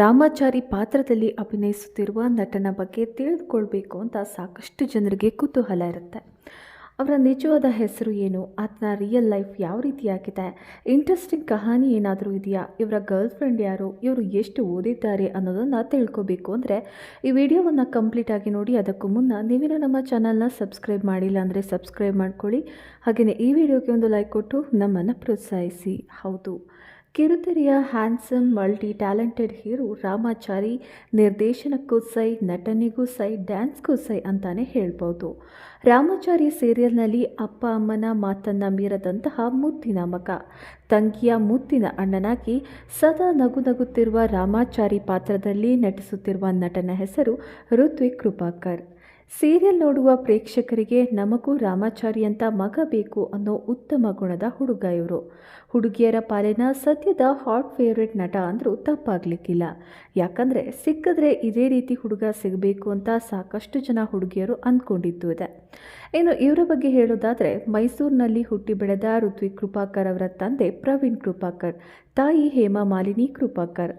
ರಾಮಾಚಾರಿ ಪಾತ್ರದಲ್ಲಿ ಅಭಿನಯಿಸುತ್ತಿರುವ ನಟನ ಬಗ್ಗೆ ತಿಳಿದುಕೊಳ್ಬೇಕು ಅಂತ ಸಾಕಷ್ಟು ಜನರಿಗೆ ಕುತೂಹಲ ಇರುತ್ತೆ. ಅವರ ನಿಜವಾದ ಹೆಸರು ಏನು? ಆತನ ರಿಯಲ್ ಲೈಫ್ ಯಾವ ರೀತಿಯಾಗಿದೆ ಇಂಟ್ರೆಸ್ಟಿಂಗ್ ಕಹಾನಿ ಏನಾದರೂ ಇದೆಯಾ? ಇವರ ಗರ್ಲ್ ಫ್ರೆಂಡ್ ಯಾರು? ಇವರು ಎಷ್ಟು ಓದಿದ್ದಾರೆ ಅನ್ನೋದನ್ನು ತಿಳ್ಕೊಬೇಕು ಅಂದರೆ ಈ ವಿಡಿಯೋವನ್ನು ಕಂಪ್ಲೀಟಾಗಿ ನೋಡಿ, ಅದಕ್ಕೂ ಮುನ್ನ ನೀವೇನೋ ನಮ್ಮ ಚಾನಲ್ನ ಸಬ್ಸ್ಕ್ರೈಬ್ ಮಾಡಿಲ್ಲ ಅಂದರೆ ಸಬ್ಸ್ಕ್ರೈಬ್ ಮಾಡ್ಕೊಳ್ಳಿ. ಹಾಗೆಯೇ ಈ ವಿಡಿಯೋಗೆ ಒಂದು ಲೈಕ್ ಕೊಟ್ಟು ನಮ್ಮನ್ನು ಪ್ರೋತ್ಸಾಹಿಸಿ. ಹೌದು. ಕಿರುತೆರೆಯ handsome multi talented hero, Ramachari, ನಿರ್ದೇಶನಕ್ಕೂ ಸೈ, ನಟನೆಗೂ ಸೈ, ಡ್ಯಾನ್ಸ್ಗೂ ಸೈ ಅಂತಾನೆ ಹೇಳ್ಬೋದು. ರಾಮಾಚಾರಿ ಸೀರಿಯಲ್ನಲ್ಲಿ ಅಪ್ಪ ಅಮ್ಮನ ಮಾತನ್ನ ಮೀರದಂತಹ ಮುತ್ತಿನ ಮಗ. ತಂಗಿಯ ಮುದ್ದಿನ ಅಣ್ಣನಾಗಿ ಸದಾ ನಗು ನಗುತ್ತಿರುವ ರಾಮಾಚಾರಿ ಪಾತ್ರದಲ್ಲಿ ನಟಿಸುತ್ತಿರುವ ನಟನ ಹೆಸರು ಋತ್ವಿಕ್ ಕೃಪಾಕರ್. ಸೀರಿಯಲ್ ನೋಡುವ ಪ್ರೇಕ್ಷಕರಿಗೆ ನಮಗೂ ರಾಮಾಚಾರಿ ಅಂತ ಮಗ ಬೇಕು ಅನ್ನೋ ಉತ್ತಮ ಗುಣದ ಹುಡುಗ ಇವರು. ಹುಡುಗಿಯರ ಪಾಲಿನ ಸದ್ಯದ ಹಾಟ್ ಫೇವ್ರೆಟ್ ನಟ ಅಂದರೂ ತಪ್ಪಾಗಲಿಕ್ಕಿಲ್ಲ. ಯಾಕಂದರೆ ಸಿಕ್ಕಿದ್ರೆ ಇದೇ ರೀತಿ ಹುಡುಗ ಸಿಗಬೇಕು ಅಂತ ಸಾಕಷ್ಟು ಜನ ಹುಡುಗಿಯರು ಅಂದ್ಕೊಂಡಿದ್ದು ಇದೆ. ಇನ್ನು ಇವರ ಬಗ್ಗೆ ಹೇಳೋದಾದರೆ, ಮೈಸೂರಿನಲ್ಲಿ ಹುಟ್ಟಿ ಬೆಳೆದ ಋತ್ವಿಕ್ ಕೃಪಾಕರ್ ಅವರ ತಂದೆ ಪ್ರವೀಣ್ ಕೃಪಾಕರ್, ತಾಯಿ ಹೇಮಾ ಮಾಲಿನಿ ಕೃಪಾಕರ್.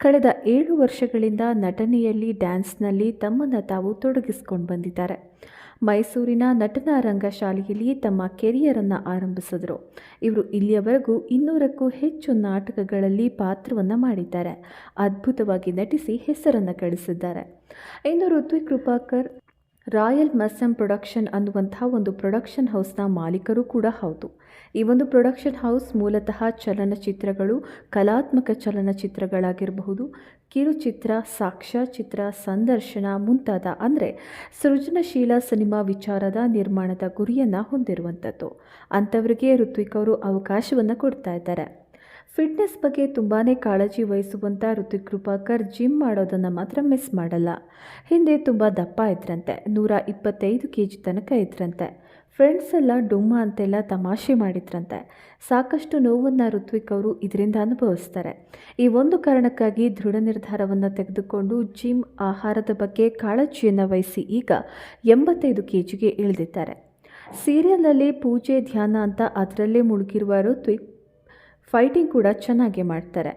ಕಳೆದ ಏಳು ವರ್ಷಗಳಿಂದ ನಟನೆಯಲ್ಲಿ ಡ್ಯಾನ್ಸ್ನಲ್ಲಿ ತಮ್ಮನ್ನು ತಾವು ತೊಡಗಿಸಿಕೊಂಡು ಬಂದಿದ್ದಾರೆ. ಮೈಸೂರಿನ ನಟನ ರಂಗಶಾಲೆಯಲ್ಲಿ ತಮ್ಮ ಕೆರಿಯರನ್ನು ಆರಂಭಿಸಿದರು. ಇವರು ಇಲ್ಲಿಯವರೆಗೂ ಇನ್ನೂರಕ್ಕೂ ಹೆಚ್ಚು ನಾಟಕಗಳಲ್ಲಿ ಪಾತ್ರವನ್ನು ಮಾಡಿದ್ದಾರೆ. ಅದ್ಭುತವಾಗಿ ನಟಿಸಿ ಹೆಸರನ್ನು ಗಳಿಸಿದ್ದಾರೆ. ಇನ್ನು ಋತ್ವಿಕ್ ಕೃಪಾಕರ್ ರಾಯಲ್ ಮಸ್ಸಮ್ ಪ್ರೊಡಕ್ಷನ್ ಅನ್ನುವಂಥ ಒಂದು ಪ್ರೊಡಕ್ಷನ್ ಹೌಸ್ನ ಮಾಲೀಕರು ಕೂಡ ಹೌದು. ಈ ಒಂದು ಪ್ರೊಡಕ್ಷನ್ ಹೌಸ್ ಮೂಲತಃ ಚಲನಚಿತ್ರಗಳು, ಕಲಾತ್ಮಕ ಚಲನಚಿತ್ರಗಳಾಗಿರಬಹುದು, ಕಿರುಚಿತ್ರ ಸಾಕ್ಷ್ಯಚಿತ್ರ ಸಂದರ್ಶನ ಮುಂತಾದ ಅಂದರೆ ಸೃಜನಶೀಲ ಸಿನಿಮಾ ವಿಚಾರದ ನಿರ್ಮಾಣದ ಗುರಿಯನ್ನು ಹೊಂದಿರುವಂಥದ್ದು. ಅಂಥವರಿಗೆ ಋತ್ವಿಕ್ ಅವರು ಅವಕಾಶವನ್ನು ಕೊಡ್ತಾ ಇದ್ದಾರೆ. ಫಿಟ್ನೆಸ್ ಬಗ್ಗೆ ತುಂಬಾ ಕಾಳಜಿ ವಹಿಸುವಂಥ ಋತಿಕ್ ಕೃಪಾಕರ್ ಜಿಮ್ ಮಾಡೋದನ್ನು ಮಾತ್ರ ಮಿಸ್ ಮಾಡಲ್ಲ. ಹಿಂದೆ ತುಂಬ ದಪ್ಪ ಇದ್ರಂತೆ, ನೂರ ಇಪ್ಪತ್ತೈದು ಕೆ ಜಿ ತನಕ ಇದ್ರಂತೆ. ಫ್ರೆಂಡ್ಸ್ ಎಲ್ಲ ಡುಮ್ಮ ಅಂತೆಲ್ಲ ತಮಾಷೆ ಮಾಡಿದ್ರಂತೆ. ಸಾಕಷ್ಟು ನೋವನ್ನು ಋತ್ವಿಕ್ ಅವರು ಇದರಿಂದ ಅನುಭವಿಸ್ತಾರೆ. ಈ ಒಂದು ಕಾರಣಕ್ಕಾಗಿ ದೃಢ ನಿರ್ಧಾರವನ್ನು ತೆಗೆದುಕೊಂಡು ಜಿಮ್ ಆಹಾರದ ಬಗ್ಗೆ ಕಾಳಜಿಯನ್ನು ವಹಿಸಿ ಈಗ ಎಂಬತ್ತೈದು ಕೆ ಜಿಗೆ ಇಳಿದಿದ್ದಾರೆ. ಸೀರಿಯಲ್ನಲ್ಲಿ ಪೂಜೆ, ಧ್ಯಾನ ಅಂತ ಅದರಲ್ಲೇ ಮುಳುಗಿರುವ ಋತ್ವಿಕ್ ಫೈಟಿಂಗ್ ಕೂಡ ಚೆನ್ನಾಗಿ ಮಾಡ್ತಾರೆ.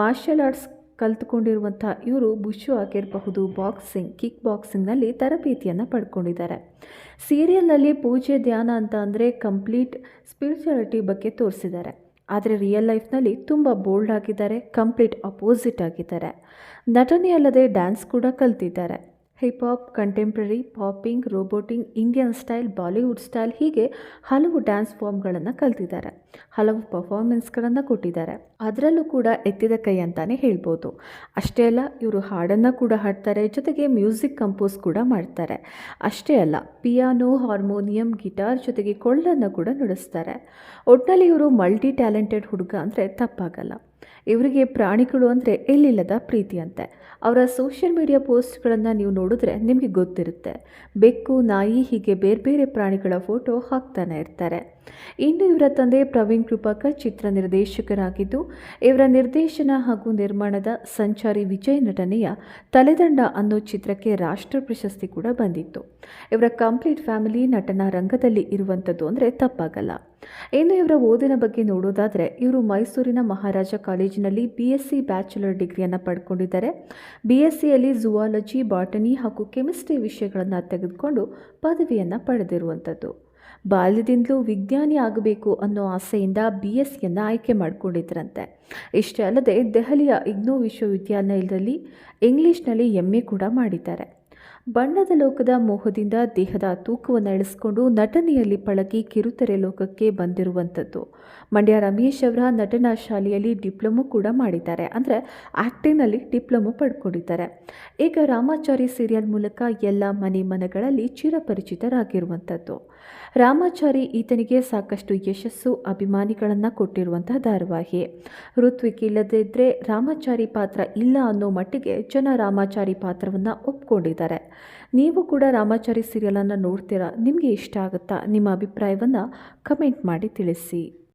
ಮಾರ್ಷಲ್ ಆರ್ಟ್ಸ್ ಕಲ್ತ್ಕೊಂಡಿರುವಂಥ ಇವರು ಬುಷು ಆಗಿರಬಹುದು, ಬಾಕ್ಸಿಂಗ್, ಕಿಕ್ ಬಾಕ್ಸಿಂಗ್ನಲ್ಲಿ ತರಬೇತಿಯನ್ನು ಪಡ್ಕೊಂಡಿದ್ದಾರೆ. ಸೀರಿಯಲ್ನಲ್ಲಿ ಪೂಜೆ ಧ್ಯಾನ ಅಂತ ಅಂದರೆ ಕಂಪ್ಲೀಟ್ ಸ್ಪಿರಿಚುಯಾಲಿಟಿ ಬಗ್ಗೆ ತೋರಿಸಿದ್ದಾರೆ. ಆದರೆ ರಿಯಲ್ ಲೈಫ್ನಲ್ಲಿ ತುಂಬ ಬೋಲ್ಡ್ ಆಗಿದ್ದಾರೆ, ಕಂಪ್ಲೀಟ್ ಅಪೋಸಿಟ್ ಆಗಿದ್ದಾರೆ. ನಟನೆ ಅಲ್ಲದೆ ಡ್ಯಾನ್ಸ್ ಕೂಡ ಕಲ್ತಿದ್ದಾರೆ. Hip hop contemporary popping robotting Indian style Bollywood style ಹೀಗೆ ಹಲವು ಡ್ಯಾನ್ಸ್ ಫಾರ್ಮ್ಗಳನ್ನು ಕಲ್ತಿದ್ದಾರೆ. ಹಲವು ಪರ್ಫಾರ್ಮೆನ್ಸ್ಗಳನ್ನು ಕೊಟ್ಟಿದ್ದಾರೆ. ಅದರಲ್ಲೂ ಕೂಡ ಎತ್ತಿದ ಕೈ ಅಂತಲೇ ಹೇಳ್ಬೋದು. ಅಷ್ಟೇ ಅಲ್ಲ, ಇವರು ಹಾಡನ್ನು ಕೂಡ ಹಾಡ್ತಾರೆ, ಜೊತೆಗೆ ಮ್ಯೂಸಿಕ್ ಕಂಪೋಸ್ ಕೂಡ ಮಾಡ್ತಾರೆ. ಅಷ್ಟೇ ಅಲ್ಲ ಪಿಯಾನೋ ಹಾರ್ಮೋನಿಯಂ ಗಿಟಾರ್ ಜೊತೆಗೆ ಕೊಳ್ಳನ್ನು ಕೂಡ ನುಡಿಸ್ತಾರೆ. ಒಟ್ಟಿನಲ್ಲಿ ಇವರು ಮಲ್ಟಿ ಟ್ಯಾಲೆಂಟೆಡ್ ಹುಡುಗ ಅಂದರೆ ತಪ್ಪಾಗಲ್ಲ. ಇವರಿಗೆ ಪ್ರಾಣಿಗಳು ಅಂದರೆ ಎಲ್ಲಿಲ್ಲದ ಪ್ರೀತಿ ಅಂತೆ. ಅವರ ಸೋಷಿಯಲ್ ಮೀಡಿಯಾ ಪೋಸ್ಟ್ಗಳನ್ನು ನೀವು ನೋಡಿದ್ರೆ ನಿಮಗೆ ಗೊತ್ತಿರುತ್ತೆ. ಬೆಕ್ಕು, ನಾಯಿ ಹೀಗೆ ಬೇರೆ ಬೇರೆ ಪ್ರಾಣಿಗಳ ಫೋಟೋ ಹಾಕ್ತಾನೆ ಇರ್ತಾರೆ. ಇನ್ನು ಇವರ ತಂದೆ ಪ್ರವೀಣ್ ಕೃಪಾಕರ್ ಚಿತ್ರ ನಿರ್ದೇಶಕರಾಗಿದ್ದು, ಇವರ ನಿರ್ದೇಶನ ಹಾಗೂ ನಿರ್ಮಾಣದ ಸಂಚಾರಿ ವಿಜಯ್ ನಟನೆಯ ತಲೆದಂಡ ಅನ್ನೋ ಚಿತ್ರಕ್ಕೆ ರಾಷ್ಟ್ರ ಪ್ರಶಸ್ತಿ ಕೂಡ ಬಂದಿತ್ತು. ಇವರ ಕಂಪ್ಲೀಟ್ ಫ್ಯಾಮಿಲಿ ನಟನ ರಂಗದಲ್ಲಿ ಇರುವಂಥದ್ದು ಅಂದರೆ ತಪ್ಪಾಗಲ್ಲ. ಇನ್ನು ಇವರ ಓದಿನ ಬಗ್ಗೆ ನೋಡೋದಾದರೆ ಇವರು ಮೈಸೂರಿನ ಮಹಾರಾಜ ಕಾಲೇಜಿನಲ್ಲಿ ಬಿ ಎಸ್ ಸಿ ಬ್ಯಾಚುಲರ್ ಡಿಗ್ರಿಯನ್ನು ಪಡ್ಕೊಂಡಿದ್ದಾರೆ. ಬಿ ಎಸ್ ಸಿಯಲ್ಲಿ ಝುವಾಲಜಿ ಬಾಟನಿ ಹಾಗೂ ಕೆಮಿಸ್ಟ್ರಿ ವಿಷಯಗಳನ್ನು ತೆಗೆದುಕೊಂಡು ಪದವಿಯನ್ನು ಪಡೆದಿರುವಂಥದ್ದು. ಬಾಲ್ಯದಿಂದಲೂ ವಿಜ್ಞಾನಿ ಆಗಬೇಕು ಅನ್ನೋ ಆಸೆಯಿಂದ ಬಿ ಎಸ್ ಸಿಯನ್ನು ಆಯ್ಕೆ ಮಾಡಿಕೊಂಡಿದ್ರಂತೆ. ಇಷ್ಟೇ ಅಲ್ಲದೆ ದೆಹಲಿಯ ಇಗ್ನೋ ವಿಶ್ವವಿದ್ಯಾಲಯದಲ್ಲಿ ಇಂಗ್ಲೀಷ್ನಲ್ಲಿ ಎಂ ಎ ಕೂಡ ಮಾಡಿದ್ದಾರೆ. ಬಣ್ಣದ ಲೋಕದ ಮೋಹದಿಂದ ದೇಹದ ತೂಕವನ್ನು ಇಳಿಸ್ಕೊಂಡು ನಟನೆಯಲ್ಲಿ ಪಳಗಿ ಕಿರುತೆರೆ ಲೋಕಕ್ಕೆ ಬಂದಿರುವಂಥದ್ದು. ಮಂಡ್ಯ ರಮೇಶ್ ಅವರ ನಟನಾ ಶಾಲೆಯಲ್ಲಿ ಡಿಪ್ಲೊಮೊ ಕೂಡ ಮಾಡಿದ್ದಾರೆ. ಅಂದರೆ ಆ್ಯಕ್ಟಿಂಗ್ನಲ್ಲಿ ಡಿಪ್ಲೊಮೊ ಪಡ್ಕೊಂಡಿದ್ದಾರೆ. ಈಗ ರಾಮಾಚಾರಿ ಸೀರಿಯಲ್ ಮೂಲಕ ಎಲ್ಲ ಮನೆ ಮನಗಳಲ್ಲಿ ಚಿರಪರಿಚಿತರಾಗಿರುವಂಥದ್ದು. ರಾಮಾಚಾರಿ ಈತನಿಗೆ ಸಾಕಷ್ಟು ಯಶಸ್ಸು, ಅಭಿಮಾನಿಗಳನ್ನು ಕೊಟ್ಟಿರುವಂತಹ ಧಾರಾವಾಹಿ. ಋತ್ವಿಕ್ ಇಲ್ಲದಿದ್ದರೆ ರಾಮಾಚಾರಿ ಪಾತ್ರ ಇಲ್ಲ ಅನ್ನೋ ಮಟ್ಟಿಗೆ ಜನ ರಾಮಾಚಾರಿ ಪಾತ್ರವನ್ನು ಒಪ್ಕೊಂಡಿದ್ದಾರೆ. ನೀವು ಕೂಡ ರಾಮಾಚಾರಿ ಸೀರಿಯಲನ್ನು ನೋಡ್ತೀರಾ? ನಿಮಗೆ ಇಷ್ಟ ಆಗುತ್ತಾ? ನಿಮ್ಮ ಅಭಿಪ್ರಾಯವನ್ನು ಕಮೆಂಟ್ ಮಾಡಿ ತಿಳಿಸಿ.